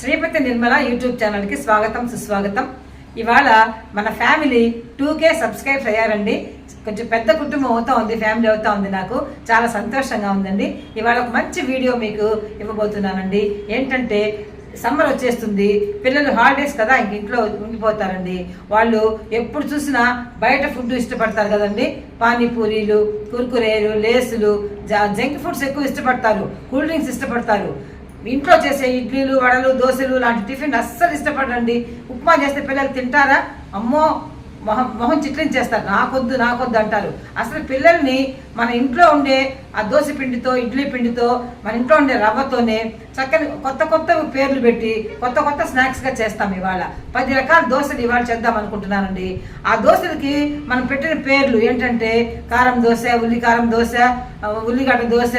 Sripati Nirmala YouTube ఛానల్కి స్వాగతం సుస్వాగతం. ఇవాళ మన ఫ్యామిలీ టూ కే సబ్స్క్రైబ్స్ అయ్యారండి. కొంచెం పెద్ద కుటుంబం అవుతా ఉంది ఫ్యామిలీ అవుతా ఉంది నాకు. చాలా సంతోషంగా ఉందండి. ఇవాళ ఒక మంచి వీడియో మీకు ఇవ్వబోతున్నానండి. ఏంటంటే సమ్మర్ వచ్చేస్తుంది. పిల్లలు హాలిడేస్ కదా ఇంక ఇంట్లో ఉండిపోతారండి. వాళ్ళు ఎప్పుడు చూసినా బయట ఫుడ్ ఇష్టపడతారు కదండి. పానీపూరీలు కుర్కురేలు లేసులు జంక్ ఫుడ్స్ ఎక్కువ ఇష్టపడతారు. కూల్ డ్రింక్స్ ఇష్టపడతారు. ఇంట్లో చేసే ఇడ్లీలు వడలు దోశలు లాంటి టిఫిన్ అస్సలు ఇష్టపడండి ఉప్మా చేస్తే పిల్లలు తింటారా? అమ్మో మొహం మొహం చిట్లించేస్తారు. నాకొద్దు నాకొద్దు అంటారు. అసలు పిల్లల్ని మన ఇంట్లో ఉండే ఆ దోశ పిండితో ఇడ్లీ పిండితో మన ఇంట్లో ఉండే రవ్వతోనే చక్కని కొత్త కొత్త పేర్లు పెట్టి కొత్త కొత్త స్నాక్స్గా చేస్తాం ఇవాళ. పది రకాల దోశలు ఇవాళ చేద్దాం అనుకుంటున్నానండి. ఆ దోశలకి మనం పెట్టిన పేర్లు ఏంటంటే కారం దోశ ఉల్లి కారం దోశ ఉల్లిగడ్డ దోశ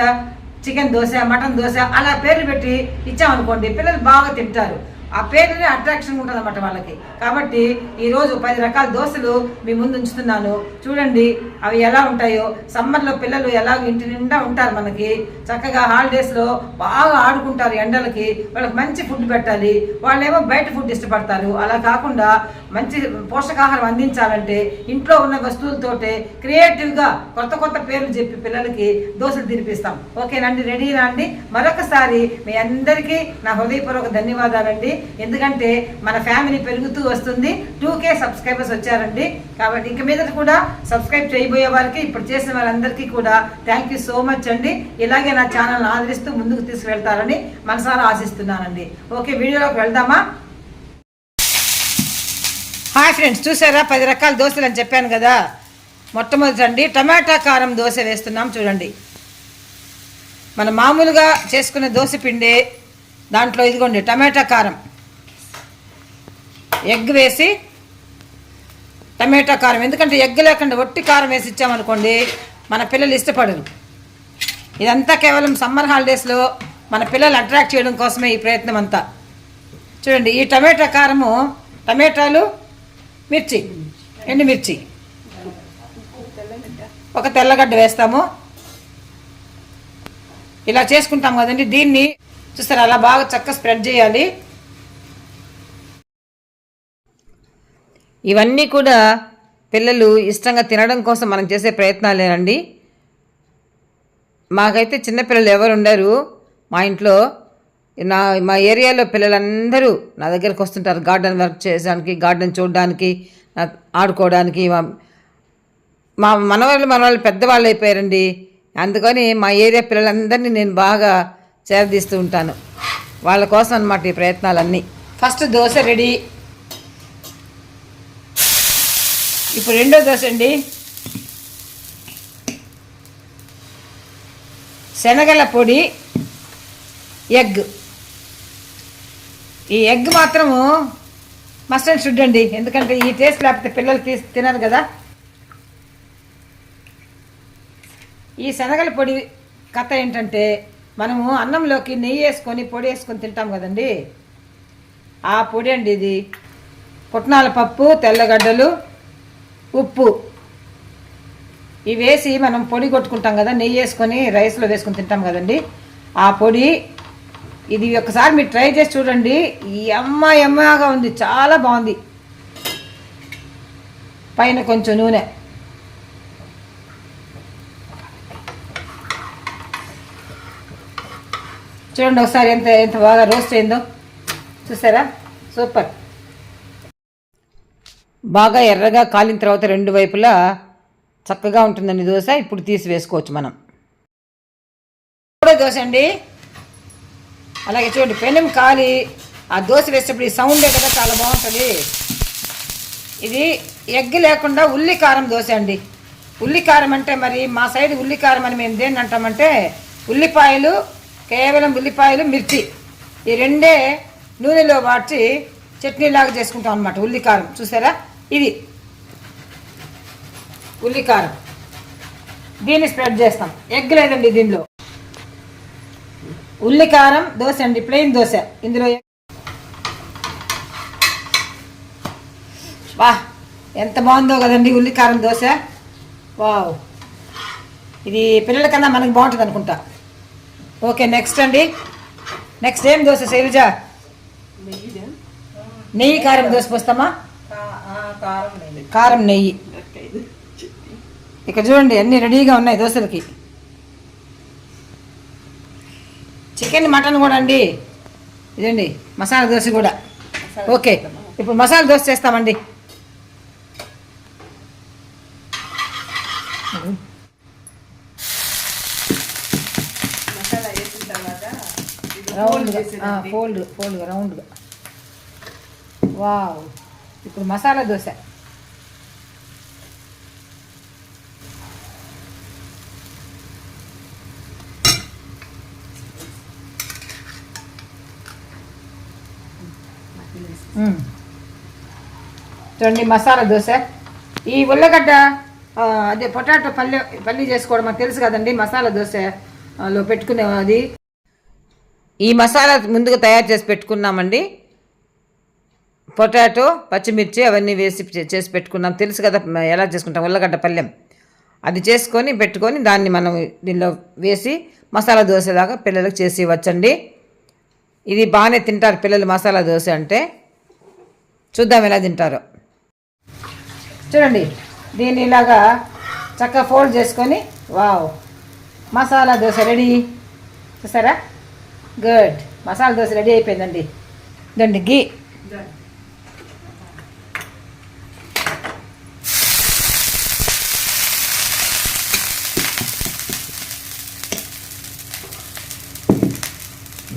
చికెన్ దోశ మటన్ దోశ అలా పేర్లు పెట్టి ఇచ్చామనుకోండి పిల్లలు బాగా తింటారు. ఆ పేరునే అట్రాక్షన్ ఉంటుంది అన్నమాట వాళ్ళకి. కాబట్టి ఈరోజు పది రకాల దోశలు మీ ముందు ఉంచుతున్నాను. చూడండి అవి ఎలా ఉంటాయో. సమ్మర్లో పిల్లలు ఎలా ఇంటి నిండా ఉంటారు మనకి. చక్కగా హాలిడేస్లో బాగా ఆడుకుంటారు ఎండలకి. వాళ్ళకి మంచి ఫుడ్ పెట్టాలి. వాళ్ళేమో బయట ఫుడ్ ఇష్టపడతారు. అలా కాకుండా మంచి పోషకాహారం అందించాలంటే ఇంట్లో ఉన్న వస్తువులతోటే క్రియేటివ్గా కొత్త కొత్త పేర్లు చెప్పి పిల్లలకి దోశలు తినిపిస్తాం. ఓకేనండి రెడీనా అండి? మరొకసారి మీ అందరికీ నా హృదయపూర్వక ధన్యవాదాలండి. ఎందుకంటే మన ఫ్యామిలీ పెరుగుతూ వస్తుంది. టూ కే సబ్స్క్రైబర్స్ వచ్చారండి. కాబట్టి ఇంక మీద కూడా సబ్స్క్రైబ్ చేయబోయే వారికి ఇప్పుడు చేసిన వారందరికీ కూడా థ్యాంక్ యూ సో మచ్ అండి. ఇలాగే నా ఛానల్ ఆదరిస్తూ ముందుకు తీసుకువెళ్తారని మనసారా ఆశిస్తున్నానండి. ఓకే వీడియోలోకి వెళ్దామా? హాయ్ ఫ్రెండ్స్ చూసారా? పది రకాల దోశలు అని చెప్పాను కదా. మొట్టమొదటి అండి టమాటా కారం దోశ వేస్తున్నాం చూడండి. మన మామూలుగా చేసుకునే దోశ పిండి దాంట్లో ఇదిగోండి టమాటా కారం. ఎగ్ వేసి టమాటా కారం. ఎందుకంటే ఎగ్ లేకుండా ఒట్టి కారం వేసి ఇచ్చామనుకోండి మన పిల్లలు ఇష్టపడరు. ఇదంతా కేవలం సమ్మర్ హాలిడేస్లో మన పిల్లలు అట్రాక్ట్ చేయడం కోసమే ఈ ప్రయత్నం అంతా. చూడండి ఈ టమాటా కారము టమాటాలు మిర్చి ఎండుమిర్చి. ఒక తెల్లగడ్డ వేస్తాము. ఇలా చేసుకుంటాం కదండి దీన్ని చూస్తారు అలా బాగా చక్కగా స్ప్రెడ్ చేయాలి. ఇవన్నీ కూడా పిల్లలు ఇష్టంగా తినడం కోసం మనం చేసే ప్రయత్నాలేనండి. మాకైతే చిన్నపిల్లలు ఎవరు ఉండరు. మా ఇంట్లో నా మా ఏరియాలో పిల్లలందరూ నా దగ్గరకు వస్తుంటారు. గార్డెన్ వర్క్ చేయడానికి గార్డెన్ చూడడానికి ఆడుకోవడానికి మా- మనవాళ్ళు మనవాళ్ళు పెద్దవాళ్ళు అయిపోయారండి. అందుకని మా ఏరియా పిల్లలందరినీ నేను బాగా చేరదీస్తూ ఉంటాను. వాళ్ళ కోసం అన్నమాట ఈ ప్రయత్నాలన్నీ. First dosa ready. ఇప్పుడు రెండో దోశ అండి. శనగల పొడి ఎగ్. ఈ ఎగ్ మాత్రము మస్ట్ అండ్ షుడ్ అండి. ఎందుకంటే ఈ టేస్ట్ లేకపోతే పిల్లలు తీసి తినరు కదా. ఈ శనగల పొడి కథ ఏంటంటే మనము అన్నంలోకి నెయ్యి వేసుకొని పొడి వేసుకొని తింటాం కదండి. ఆ పొడి అండి ఇది. పుట్నాల పప్పు తెల్లగడ్డలు ఉప్పు. ఇవి వేసి మనం పొడి కొట్టుకుంటాం కదా నెయ్యి వేసుకొని రైస్లో వేసుకొని తింటాం కదండి. ఆ పొడి ఇది ఒకసారి మీరు ట్రై చేసి చూడండి. ఎమ్మ ఎమ్మగా ఉంది చాలా బాగుంది. పైన కొంచెం నూనె. చూడండి ఒకసారి ఎంత ఎంత బాగా రోస్ట్ అయిందో. చూసారా? సూపర్. బాగా ఎర్రగా కాలిన తర్వాత రెండు వైపులా చక్కగా ఉంటుందండి దోశ. ఇప్పుడు తీసి వేసుకోవచ్చు మనం. కూడా దోశ అండి. అలాగే చూడండి పెనం కాలి. ఆ దోశ వేసేటప్పుడు ఈ సౌండే కదా చాలా బాగుంటుంది. ఇది ఎగ్ లేకుండా ఉల్లి కారం దోశ అండి. ఉల్లి కారం అంటే మరి మా సైడ్ ఉల్లి కారం అని మేము దేన్ని అంటామంటే ఉల్లిపాయలు కేవలం ఉల్లిపాయలు మిర్చి. ఈ రెండే నూనెలో వాటి చట్నీలాగా చేసుకుంటాం అనమాట ఉల్లి కారం చూసారా? ఇది ఉల్లి కారం దీన్ని స్ప్రెడ్ చేస్తాం. ఎగ్ లేదండి దీనిలో. ఉల్లి కారం దోశ అండి ప్లెయిన్ దోశ. ఇందులో వా ఎంత బాగుందో కదండి ఉల్లి కారం దోశ. వావ్. ఇది పిల్లల కన్నా మనకి బాగుంటుంది అనుకుంటా. ఓకే నెక్స్ట్ అండి. నెక్స్ట్ ఏం దోశ శైలజ? నెయ్యి కారం దోశ పోస్తామా? కారం నెయ్యి. ఇక్కడ చూడండి అన్ని రెడీగా ఉన్నాయి దోశలకి. చికెన్ మటన్ కూడా అండి. ఇదండి మసాలా దోశ కూడా. ఓకే ఇప్పుడు మసాలా దోశ చేస్తామండి. రౌండ్గా. ఫోల్డ్ ఫోల్డ్గా రౌండ్గా. వావ్. ఇప్పుడు మసాలా దోశ. చూడండి మసాలా దోశ. ఈ ఉల్లగడ్డ అదే పొటాటో పల్లె పల్లి చేసుకోవడం మాకు తెలుసు కదండి మసాలా దోశ లో పెట్టుకునే అది ఈ మసాలా ముందుగా తయారు చేసి పెట్టుకున్నామండి. పొటాటో పచ్చిమిర్చి అవన్నీ వేసి చేసి పెట్టుకున్నాం. తెలుసు కదా ఎలా చేసుకుంటాం? ఉల్లగడ్డ పల్లెం. అది చేసుకొని పెట్టుకొని దాన్ని మనం దీనిలో వేసి మసాలా దోశలాగా పిల్లలకు చేసి ఇవ్వచ్చండి. ఇది బాగానే తింటారు పిల్లలు మసాలా దోశ అంటే. చూద్దాం ఎలా తింటారో. చూడండి దీన్ని ఇలాగా చక్కగా ఫోల్డ్ చేసుకొని వావ్ మసాలా దోశ రెడీ. చూసారా? గుడ్. మసాలా దోశ రెడీ అయిపోయిందండి. దండి గీ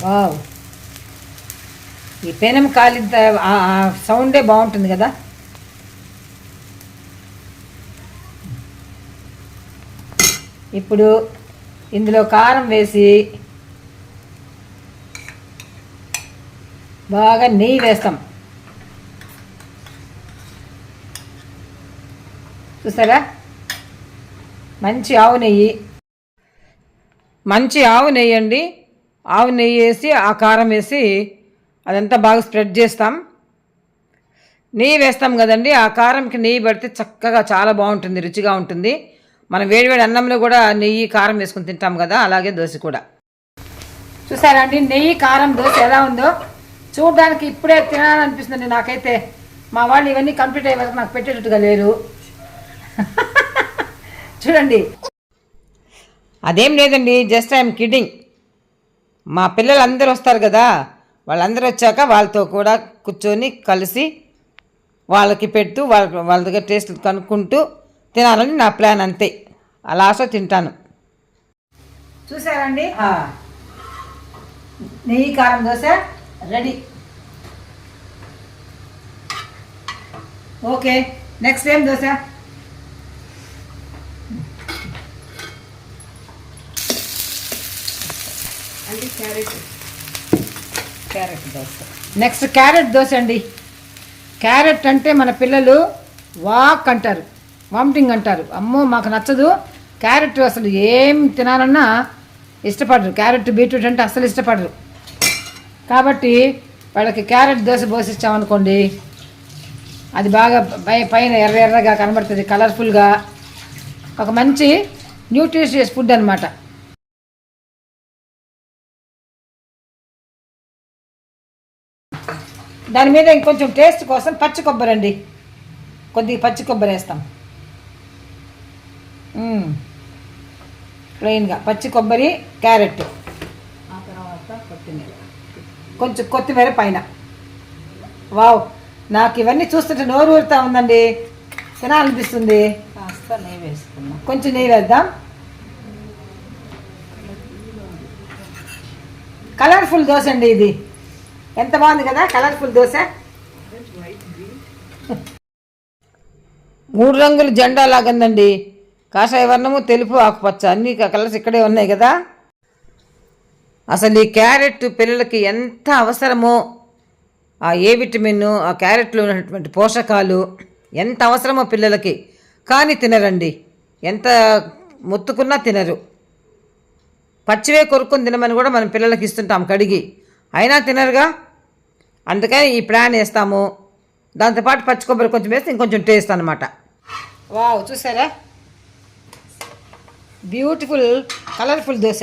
వావ్. ఈ పెనం కాలిన సౌండే బాగుంటుంది కదా? ఇప్పుడు ఇందులో కారం వేసి బాగా నెయ్యి వేస్తాం. చూసారా? మంచి ఆవు నెయ్యి. మంచి ఆవు నెయ్యి అండి. ఆవు నెయ్యి వేసి ఆ కారం వేసి అదంతా బాగా స్ప్రెడ్ చేస్తాం. నెయ్యి వేస్తాం కదండి ఆ కారంకి నెయ్యి పడితే చక్కగా చాలా బాగుంటుంది రుచిగా ఉంటుంది. మనం వేడివేడి అన్నంలో కూడా నెయ్యి కారం వేసుకుని తింటాం కదా అలాగే దోశ కూడా. చూసారా అండి నెయ్యి కారం దోశ ఎలా ఉందో? చూడడానికి ఇప్పుడే తినాలనిపిస్తుంది నాకైతే. మా వాళ్ళు ఇవన్నీ కంప్లీట్ అయ్యే వరకు నాకు పెట్టేటట్టుగా లేరు. చూడండి. అదేం లేదండి జస్ట్ ఐఎమ్ కిడ్డింగ్. మా పిల్లలు అందరూ వస్తారు కదా వాళ్ళందరూ వచ్చాక వాళ్ళతో కూడా కూర్చొని కలిసి వాళ్ళకి పెడుతూ వాళ్ళ వాళ్ళ దగ్గర టేస్ట్ కనుక్కుంటూ తినాలని నా ప్లాన్ అంతే. అలా ఆశ తింటాను. చూసారండి? నెయ్యి కారం దోశ రెడీ. ఓకే నెక్స్ట్ ఏం dosa? Carrot. Carrot dosa. Next carrot dosa అండి. క్యారెట్ అంటే మన పిల్లలు వాక్ అంటారు వామిటింగ్ అంటారు. అమ్మో మాకు నచ్చదు. క్యారెట్ అసలు ఏం తినాలన్నా ఇష్టపడరు. క్యారెట్ బీట్రూట్ అంటే అసలు ఇష్టపడరు. కాబట్టి వాళ్ళకి క్యారెట్ దోశ పోసిచ్చామనుకోండి అది బాగా పై పైన ఎర్ర ఎర్రగా కనబడుతుంది కలర్ఫుల్గా ఒక మంచి న్యూట్రిషియస్ ఫుడ్ అనమాట దాని మీద ఇంకొంచెం టేస్ట్ కోసం పచ్చి కొబ్బరి అండి కొద్దిగా పచ్చి కొబ్బరి వేస్తాం. ప్లెయిన్గా పచ్చి కొబ్బరి క్యారెట్. ఆ తర్వాత కొత్తిమీర. కొంచెం కొత్తిమీర పైన. వావ్. నాకు ఇవన్నీ చూస్తుంటే నోరు ఊరుతా ఉందండి. తినాలనిపిస్తుంది. కాస్త నెయ్యి వేసుకున్నాం కొంచెం నెయ్యి వేద్దాం. కలర్ఫుల్ దోశ అండి ఇది. ఎంత బాగుంది కదా? కలర్ఫుల్ దోశ. మూడు రంగుల జెండా లాగందండి. కాషాయ వర్ణము తెలుపు ఆకుపచ్చ. అన్ని కలర్స్ ఇక్కడే ఉన్నాయి కదా? అసలు ఈ క్యారెట్ పిల్లలకి ఎంత అవసరమో ఆ ఏ విటమిన్ ఆ క్యారెట్లో ఉన్నటువంటి పోషకాలు ఎంత అవసరమో పిల్లలకి. కానీ తినరండి. ఎంత మొత్తుకున్నా తినరు. పచ్చివే కొరుక్కొని తినమని కూడా మనం పిల్లలకి ఇస్తుంటాం కడిగి. అయినా తినరుగా? అందుకని ఈ ప్లాన్ వేస్తాము. దాంతోపాటు పచ్చి కొబ్బరి కొంచెం వేస్తే ఇంకొంచెం టేస్ట్ అనమాట వావ్ చూసారా? Beautiful colourful dosa.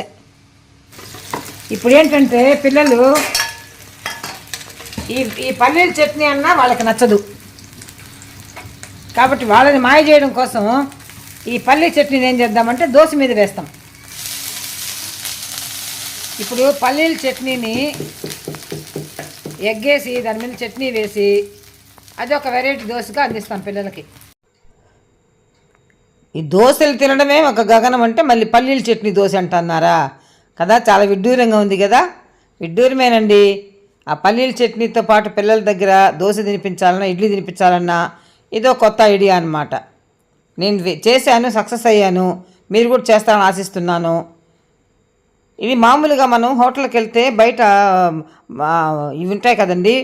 ఇప్పుడు ఏంటంటే పిల్లలు ఈ ఈ పల్లీల చట్నీ అన్నా వాళ్ళకి నచ్చదు. కాబట్టి వాళ్ళని మాయ చేయడం కోసం ఈ పల్లీ చట్నీని ఏం చేద్దామంటే దోశ మీద వేస్తాం. ఇప్పుడు పల్లీల చట్నీని ఎగ్గేసి దాని మీద చట్నీ వేసి అది ఒక వెరైటీ దోశగా అందిస్తాం పిల్లలకి. ఈ దోశలు తినడమే ఒక గగనం అంటే మళ్ళీ పల్లీల చట్నీ దోశ అంటున్నారా? కదా చాలా విడ్డూరంగా ఉంది కదా? విడ్డూరమేనండి. ఆ పల్లీల చట్నీతో పాటు పిల్లల దగ్గర దోశ తినిపించాలన్నా ఇడ్లీ తినిపించాలన్నా ఇదో కొత్త ఐడియా అనమాట నేను చేశాను సక్సెస్ అయ్యాను. మీరు కూడా చేస్తారని ఆశిస్తున్నాను. ఇది మామూలుగా మనం హోటల్కి వెళ్తే బయట ఇవి ఉంటాయి కదండి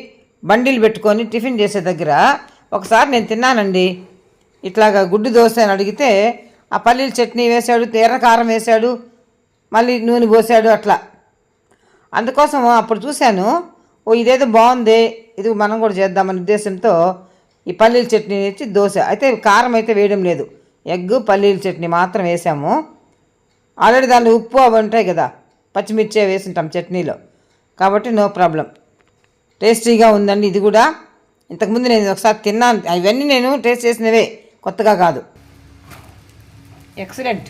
బండిలు పెట్టుకొని టిఫిన్ చేసే దగ్గర ఒకసారి నేను తిన్నానండి. ఇట్లాగా గుడ్డు దోశ అని అడిగితే ఆ పల్లీల చట్నీ వేశాడు ఎర్ర కారం వేశాడు మళ్ళీ నూనె పోసాడు అట్లా. అందుకోసం అప్పుడు చూశాను ఓ ఇదేదో బాగుంది ఇది మనం కూడా చేద్దామనే ఉద్దేశంతో ఈ పల్లీల చట్నీ ఇచ్చి దోశ. అయితే కారం అయితే వేయడం లేదు. ఎగ్ పల్లీల చట్నీ మాత్రం వేసాము ఆల్రెడీ దాంట్లో ఉప్పు అవి ఉంటాయి కదా పచ్చిమిర్చి అవి వేసింటాం చట్నీలో. కాబట్టి నో ప్రాబ్లం. టేస్టీగా ఉందండి ఇది కూడా. ఇంతకుముందు నేను ఒకసారి తిన్నాను. అవన్నీ నేను టేస్ట్ చేసినవే. కొత్తగా కాదు. ఎక్సలెంట్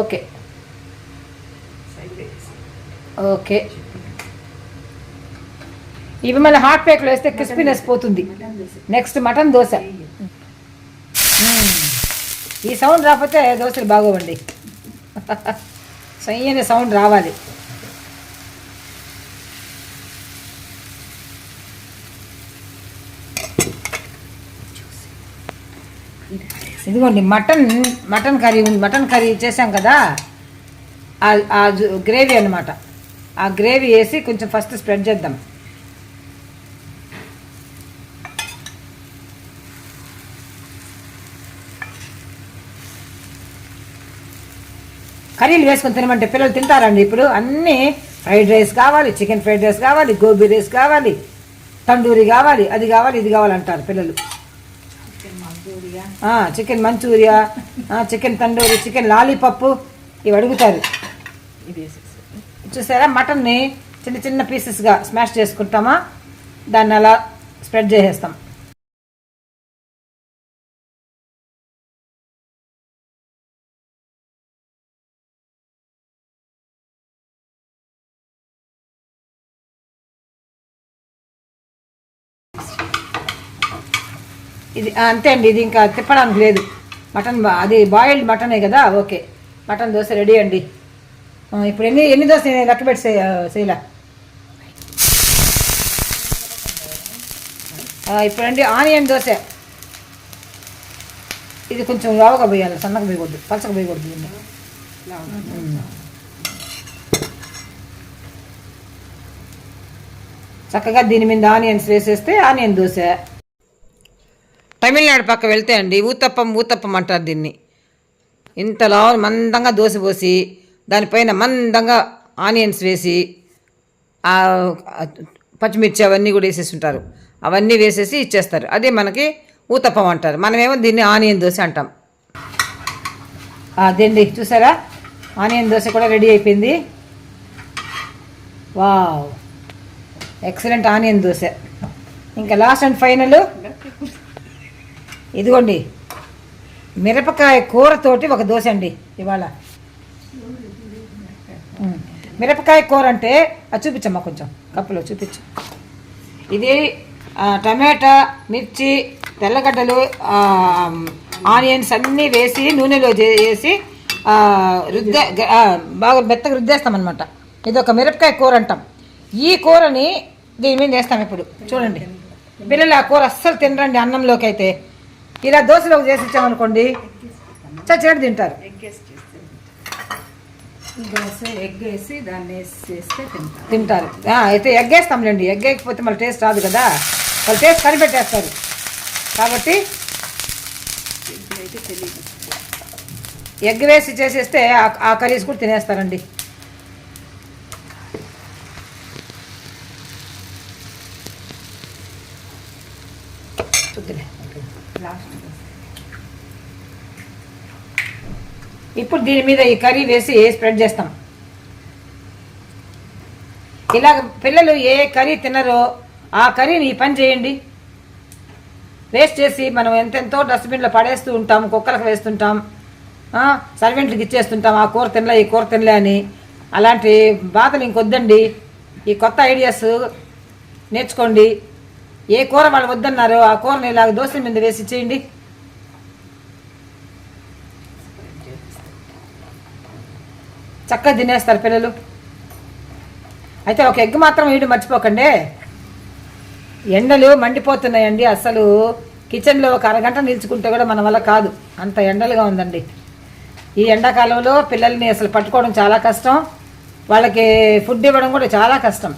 ఓకే వేసి ఓకే. ఇవి మళ్ళీ హాట్ ప్యాక్లో వేస్తే క్రిస్పీనెస్ పోతుంది. Next mutton dosa. ఈ సౌండ్ రాకపోతే దోశలు బాగోవండి. సై అనే సౌండ్ రావాలి. ఇదిగోండి మటన్ మటన్ కర్రీ ఉంది. మటన్ కర్రీ చేసాం కదా? ఆ- గ్రేవీ అన్నమాట. ఆ గ్రేవీ వేసి కొంచెం ఫస్ట్ స్ప్రెడ్ చేద్దాం. కర్రీలు వేసుకొని తినమంటే పిల్లలు తింటారండి ఇప్పుడు. అన్నీ ఫ్రైడ్ రైస్ కావాలి చికెన్ ఫ్రైడ్ రైస్ కావాలి గోబీ రైస్ కావాలి తండూరి కావాలి అది కావాలి ఇది కావాలి అంటారు పిల్లలు. Chicken Manchuria chicken tandoori chicken lollipop ఇవి అడుగుతారు. చూసారా మటన్ని చిన్న చిన్న పీసెస్గా స్మాష్ చేసుకుంటామా? దాన్ని అలా స్ప్రెడ్ చేసేస్తాం. ఇది అంతే అండి ఇది ఇంకా తిప్పడానికి లేదు. మటన్ అది బాయిల్డ్ మటనే కదా ఓకే. మటన్ దోశ రెడీ అండి. ఇప్పుడు ఎన్ని ఎన్ని దోశ లెక్క పెట్టి శైల ఇప్పుడు అండి ఆనియన్ దోశ. ఇది కొంచెం లావుగా పోయాలి సన్నగా పోయకూడదు పలసగా పోయకూడదు. చక్కగా దీని మీద ఆనియన్స్ వేసేస్తే ఆనియన్ దోశ. తమిళనాడు పక్క వెళ్తే అండి ఊతప్పం ఊతప్పం అంటారు దీన్ని. ఇంత మందంగా దోశ పోసి దానిపైన మందంగా ఆనియన్స్ వేసి పచ్చిమిర్చి అవన్నీ కూడా వేసేసి ఉంటారు అవన్నీ వేసేసి ఇచ్చేస్తారు. అదే మనకి ఊతప్పం అంటారు. మనమేమో దీన్ని ఆనియన్ దోశ అంటాం. అదేండి చూసారా? ఆనియన్ దోశ కూడా రెడీ అయిపోయింది. వావ్! Excellent onion dosa. ఇంకా లాస్ట్ అండ్ ఫైనల్ ఇదిగోండి. మిరపకాయ కూరతోటి ఒక దోశ అండి ఇవాళ. మిరపకాయ కూర అంటే అది చూపించమ్మా కొంచెం కప్పులో చూపించు. ఇది టమాటా మిర్చి తెల్లగడ్డలు ఆనియన్స్ అన్నీ వేసి నూనెలో వేసి రుద్దే బాగా మెత్తగా రుద్దేస్తామన్నమాట. ఇది ఒక మిరపకాయ కూర అంటాం. ఈ కూరని దీని మీద వేస్తాం ఇప్పుడు. చూడండి. పిల్లలు ఆ కూర అస్సలు తినరండి అన్నంలోకి అయితే ఇలా దోశలోకి చేసి ఇచ్చామనుకోండి చచ్చినట్టు తింటారు. తింటారు. అయితే ఎగ్ వేస్తాంలేండి ఎగ్ వేయకపోతే మళ్ళీ టేస్ట్ రాదు కదా. వాళ్ళు టేస్ట్ కనిపెట్టేస్తారు. కాబట్టి ఎగ్ వేసి చేసేస్తే ఆ కర్రీస్ కూడా తినేస్తారండి చూద్దులే లాస్ట్ ఇప్పుడు దీని మీద ఈ కర్రీ వేసి స్ప్రెడ్ చేస్తాం? ఇలా పిల్లలు ఏ కర్రీ తినరో ఆ కర్రీని ఈ పని చేయండి. వేస్ట్ చేసి మనం ఎంతెంతో డస్ట్బిన్లో పడేస్తూ ఉంటాం కుక్కలకు వేస్తుంటాం సర్వెంట్లకు ఇచ్చేస్తుంటాం ఆ కూర తినలే ఈ కూర తినలే అని. అలాంటి బాధలు ఇంకొద్దండి. ఈ కొత్త ఐడియాస్ నేర్చుకోండి. ఏ కూర వాళ్ళు వద్దన్నారో ఆ కూరని ఇలాగ దోశ మీద వేసి చేయండి. చక్కగా తినేస్తారు పిల్లలు. అయితే ఒక ఎగ్ మాత్రం వేయడం మర్చిపోకండి. ఎండలు మండిపోతున్నాయండి. అసలు కిచెన్లో ఒక అరగంట నిల్చుకుంటే కూడా మన వల్ల కాదు. అంత ఎండలుగా ఉందండి. ఈ ఎండాకాలంలో పిల్లల్ని అసలు పట్టుకోవడం చాలా కష్టం. వాళ్ళకి ఫుడ్ ఇవ్వడం కూడా చాలా కష్టం.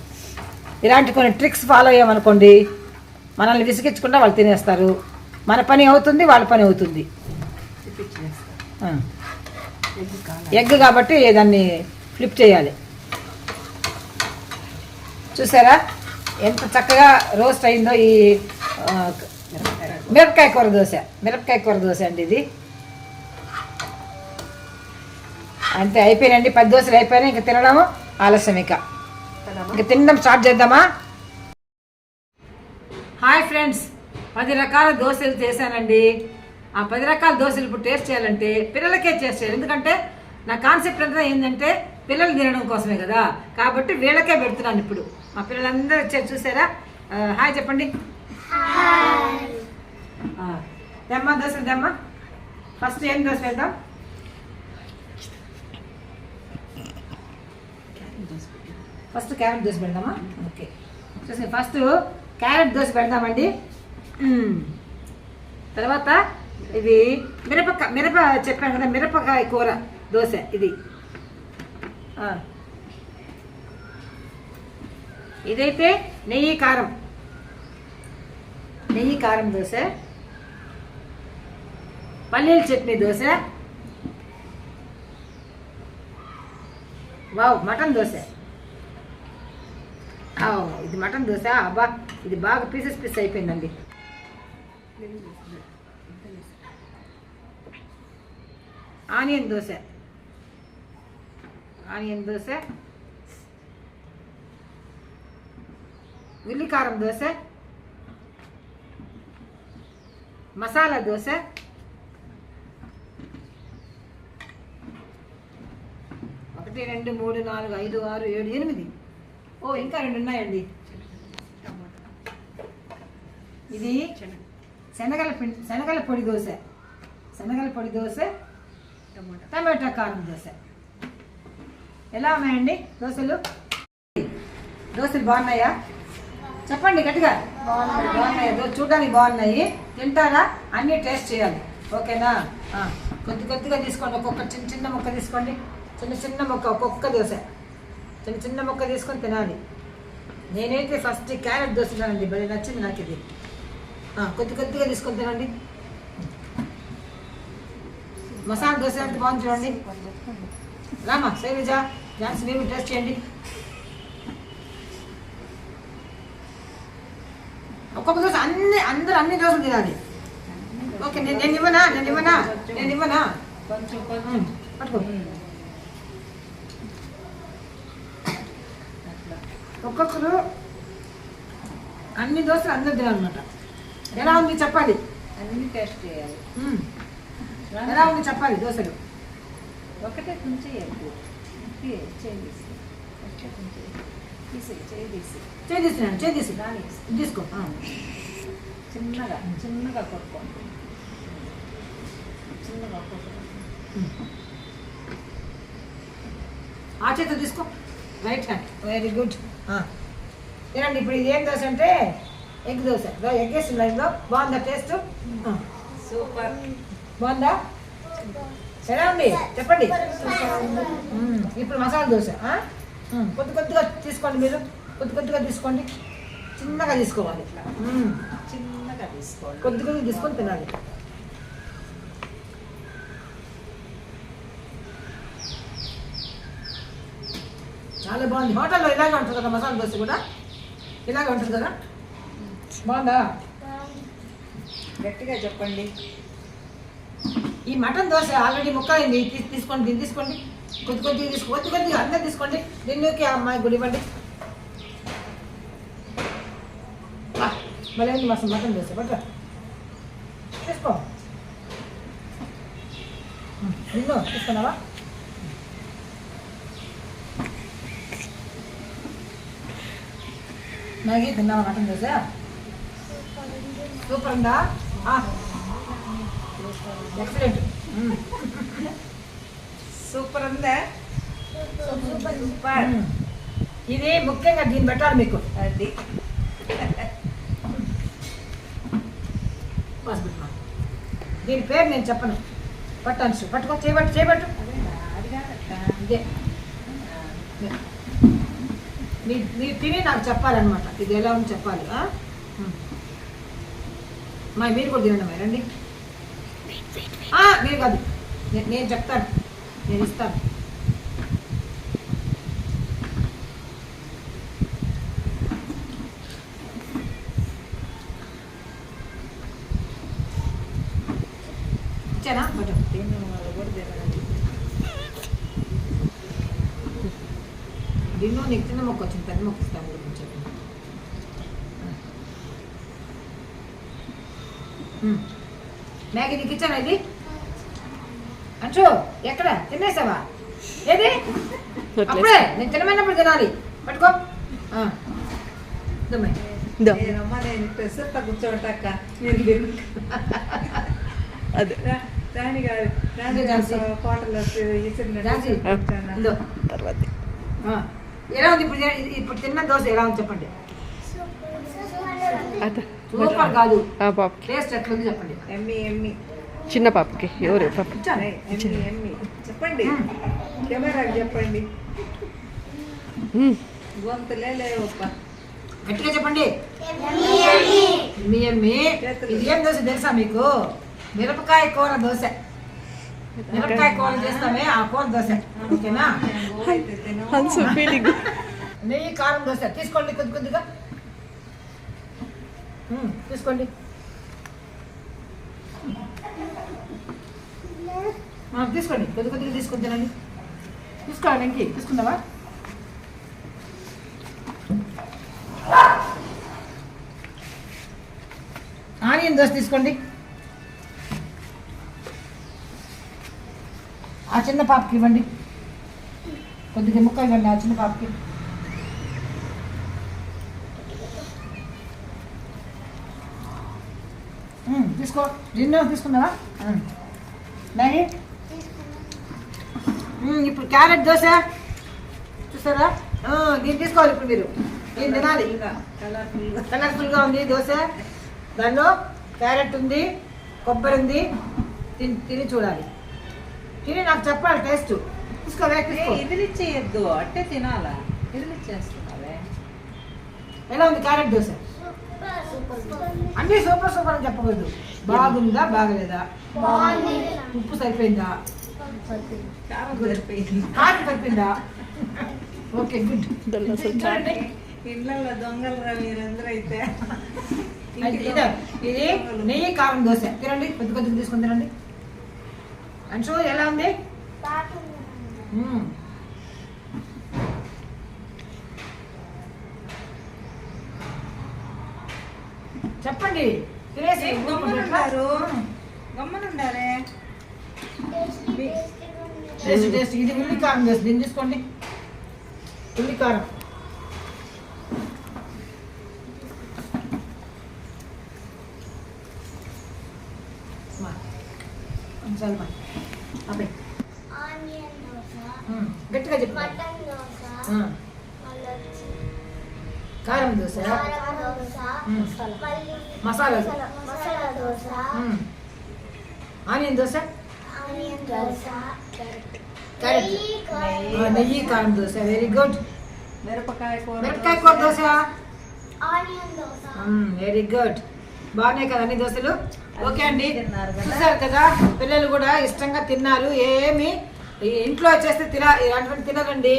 ఇలాంటి కొన్ని ట్రిక్స్ ఫాలో అయ్యామనుకోండి మనల్ని విసిగించకుండా వాళ్ళు తినేస్తారు. మన పని అవుతుంది వాళ్ళ పని అవుతుంది. ఎగ్ కాబట్టి దాన్ని ఫ్లిప్ చేయాలి. చూసారా? ఎంత చక్కగా రోస్ట్ అయిందో ఈ మిరపకాయ కూర దోశ. మిరపకాయ కూర దోశ అండి ఇది. అంతే అయిపోయినండి పది దోశలు అయిపోయినాయి. ఇంకా తినడము ఆలస్యం ఇక. ఇంకా తినడం స్టార్ట్ చేద్దామా? Hi friends. పది రకాల దోశలు చేశానండి. ఆ పది రకాల దోశలు ఇప్పుడు టేస్ట్ చేయాలంటే పిల్లలకే టేస్ట్ చేయాలి. ఎందుకంటే నా కాన్సెప్ట్ అంతా ఏంటంటే పిల్లలు తినడం కోసమే కదా. కాబట్టి వీళ్ళకే పెడుతున్నాను ఇప్పుడు. మా పిల్లలందరూ వచ్చారు చూసారా? హాయ్ చెప్పండి. ఆ, దమ్మా దోశ దమ్మా? ఫస్ట్ ఏం దోశ వేద్దాం? ఫస్ట్ క్యారెట్ దోశ పెడదామా? ఓకే చూసి ఫస్ట్ క్యారెట్ దోశ పెడదామండి. Hmm. తర్వాత ఇది మిరపక మిరప చెప్పాను కదా మిరపకాయ కూర దోశ ఇది. ఇదైతే నెయ్యి కారం. నెయ్యి కారం దోశ. పల్లీల chutney dosa. Wow mutton dosa. ఇది మటన్ దోశ? అబ్బా ఇది బాగా పీసెస్ పీస్ అయిపోయిందండి. ఆనియన్ దోశ ఆనియన్ దోశ ఉల్లికారం దోశ మసాలా దోశ ఒకటి రెండు మూడు నాలుగు ఐదు ఆరు ఏడు ఎనిమిది ఓ ఇంకా రెండు ఉన్నాయండి ఇది శనగల పిండి శనగల పొడి దోశ శనగల పొడి దోశ టమాటా. కారం దోశ. ఎలా ఉన్నాయండి దోశలు? దోశలు బాగున్నాయా? చెప్పండి గట్టిగా. బాగున్నాయి? దో- చూడడానికి బాగున్నాయి. తింటారా? అన్నీ టేస్ట్ చేయాలి. ఓకేనా? కొద్ది కొద్దిగా తీసుకోండి. ఒక్కొక్క చిన్న చిన్న ముక్క తీసుకోండి. చిన్న చిన్న ముక్క ఒక్కొక్క దోశ. చిన్న చిన్న ముక్క తీసుకొని తినాలి. నేనైతే ఫస్ట్ క్యారెట్ దోశ తినానండి భలే నచ్చింది నాకు ఇది కొద్ది కొద్దిగా తీసుకొని తినండి. మసాలా దోశ ఎంత బాగుంది చూడండి. రామా శైలజ ఝాన్సీ మీరు టేస్ట్ చేయండి. ఒక్కొక్క దోశ అన్ని అందరూ అన్ని దోశలు తినాలి. ఓకే నేను నేను ఇవ్వనా? నేను ఇవ్వనా? నేను ఇవ్వనా? పట్టుకో. ఒక్కొక్కరు అన్ని దోశలు అందరు తినాలన్నమాట. ఎలా ఉంది చెప్పాలి? అన్ని టేస్ట్ చేయాలి. ఎలా ఉంది చెప్పాలి దోశలు? ఒకటే తీసుకున్నాను చేయి తీసి దాని తీసుకో. ఆ. చిన్నగా చిన్నగా కొట్టుకోండి. చిన్నగా కొట్టుకోండి. ఆ చేతితో తీసుకో. రైట్ హ్యాండ్ వెరీ గుడ్ తినండి ఇప్పుడు ఇది ఏం దోశ అంటే ఎగ్ దోశ. ఎగ్ వేసిందా ఇందులో బాగుందా టేస్ట్. సూపర్. బాగుందా? ఎలా ఉంది? చెప్పండి. ఇప్పుడు మసాలా దోశ. కొద్ది కొద్దిగా తీసుకోండి మీరు. కొద్ది కొద్దిగా తీసుకోండి. చిన్నగా తీసుకోవాలి. చిన్నగా తీసుకోండి. కొద్ది కొద్దిగా తీసుకొని తినాలి. చాలా బాగుంది. హోటల్లో ఇలాగే ఉంటుంది కదా మసాలా దోశ కూడా? ఇలాగే ఉంటుంది కదా? బాగుందా. గట్టిగా చెప్పండి. ఈ మటన్ దోశ ఆల్రెడీ ముక్కలైంది. తీ- తీసుకోండి దీన్ని తీసుకోండి. కొద్ది కొద్దిగా తీసుకో కొద్ది కొద్దిగా అందరూ తీసుకోండి. దీనికి అమ్మాయి గుడి ఇవ్వండి. మళ్ళీ మస్తు మటన్ దోశ. బట్ట తీసుకో. నిన్ను తీసుకున్నావా? మ్యాగీ తిన్నావా మటన్ దోశ? సూపర్ ఉందా? ఎక్సలెంట్ సూపర్ ఉందా? సూపర్ ఇది ముఖ్యంగా దీన్ని పెట్టాలి మీకు. అది. దీని పేరు నేను చెప్పను. పట్టాను పట్టుకో చేయబట్టు చేయబట్టు అది కాదక్క. ఇదే. మీ మీరు తిని నాకు చెప్పాలన్నమాట. ఇది ఎలా ఉంది చెప్పాలి? ఉం. మా మీరు కూడా తినండి మరి రండి. నేను కాదు. నేను చెప్తాను. నేను ఇస్తాను. ఇచ్చానా? దీనిలో నీకు చిన్న మొక్క వచ్చింది. పెద్ద మొక్క ఇస్తాను చెప్పండి మ్యాగీ నీకు ఇచ్చాను ఇది? అంచు ఎక్కడ? తినేసావా? ఏది? అప్పుడే నేను తినమైనప్పుడు తినాలి. పట్టుకో. నేను కూర్చోటక్క. అదే. రాణి గారు రాణి గారు. కోటలో. తర్వాత. ఆ. ఎలా ఉంది ఇప్పుడు తిన- ఇది- ఇప్పుడు తిన్న దోశ ఎలా ఉంది చెప్పండి. సూపర్ కాదు. టేస్ట్ ఎట్లుంది చెప్పండి. ఎమ్మి ఎమ్మి. చిన్న పాపకి ఎవరు? పాప. చెప్పండి. కెమెరాకి చెప్పండి. గట్టిగా చెప్పండి. మీ అమ్మి ఇది ఏం దోశ తెలుసా మీకు? మిరపకాయ కూర దోశ. మిరపకాయ కూర చేస్తామే ఆ కూర దోశ. ఓకేనా? నెయ్యి కారం దోశ. తీసుకోండి కొద్ది కొద్దిగా. తీసుకోండి. తీసుకోండి. కొద్ది కొద్దిగా తీసుకొని తినండి. తీసుకోండి ఇంకి తీసుకున్నావా ఆనియన్ దోశ తీసుకోండి. ఆ చిన్న పాపకి ఇవ్వండి. కొద్దిగా ముక్క ఇవ్వండి ఆ చిన్న పాపకి. తీసుకో. నిన్న తీసుకున్నావా మ్మ్. మ్యాగీ ఇప్పుడు క్యారెట్ దోశ. చూసారా? దీన్ని తీసుకోవాలి ఇప్పుడు మీరు. దీన్ని తినాలి. కలర్ఫుల్గా, ఉంది దోశ. దానిలో క్యారెట్ ఉంది కొబ్బరి ఉంది. తిని తిని చూడాలి. తిని నాకు చెప్పాలి టేస్ట్. తీసుకో. ఇదిలిచ్చేయద్దు. అట్టే తినాలా? ఇదిలిచ్చేస్తున్నావే? ఎలా ఉంది క్యారెట్ దోశ? అన్నీ సూపర్ సూపర్ అని చెప్పకూడదు. బాగుందా బాగలేదా? ఉప్పు సరిపోయిందా? కారం సరిపోయింది ఓకే గుడ్. ఇళ్ళల్లో దొంగలు మీరందరూ అయితే ఇదే? నెయ్యి కారం దోశ. తినండి కొద్ది కొద్దిగా తీసుకొని తినండి. అంచు ఎలా ఉంది. చెప్పండి. తినేసి ఏ, గమ్మునున్నారు. గమ్మనుండారే టేస్ట్ టేస్ట్. ఇది ఉల్లి కారం దోశ దీన్ని తీసుకోండి. ఉల్లి కారం. గట్టిగా చెప్పు. కారం dosa. Masala. Dosa. Onion dosa onion dosa carrot నెయ్యి కారం కారం దోశ వెరీ గుడ్ మిరపకాయ కూర మిరపకాయ కూర dosa. Onion dosa. Very good బాగున్నాయి కదా అన్ని దోశలు? ఓకే అండి. చూసారు కదా? పిల్లలు కూడా ఇష్టంగా తిన్నారు. ఏమి ఇంట్లో చేస్తే తిన ఇలాంటివి తినరండి.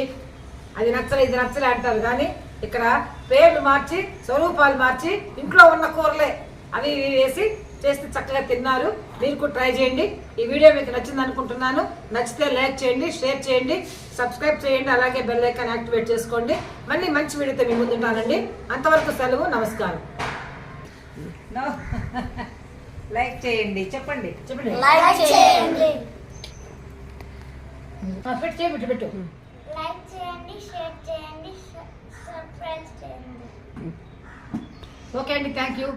అది నచ్చలే ఇది నచ్చలే అంటారు. కానీ ఇక్కడ పేర్లు మార్చి స్వరూపాలు మార్చి ఇంట్లో ఉన్న కూరలే అవి ఇవి వేసి చేస్తే చక్కగా తిన్నారు. మీరు కూడా ట్రై చేయండి. ఈ వీడియో మీకు నచ్చింది అనుకుంటున్నాను. నచ్చితే లైక్ చేయండి షేర్ చేయండి. సబ్స్క్రైబ్ చేయండి అలాగే బెల్ ఐకాన్ యాక్టివేట్ చేసుకోండి. మళ్ళీ మంచి వీడియోతో మీ ముందుంటానండి. అంతవరకు సెలవు నమస్కారం. లైక్ చేయండి. చెప్పండి. చెప్పండి. లైక్ చేయండి. ఆ, పెట్టు చేయి, పెట్టు పెట్టు. లైక్ చేయండి షేర్ చేయండి సబ్స్క్రైబ్ చేయండి. ఓకే అండి థ్యాంక్ యూ.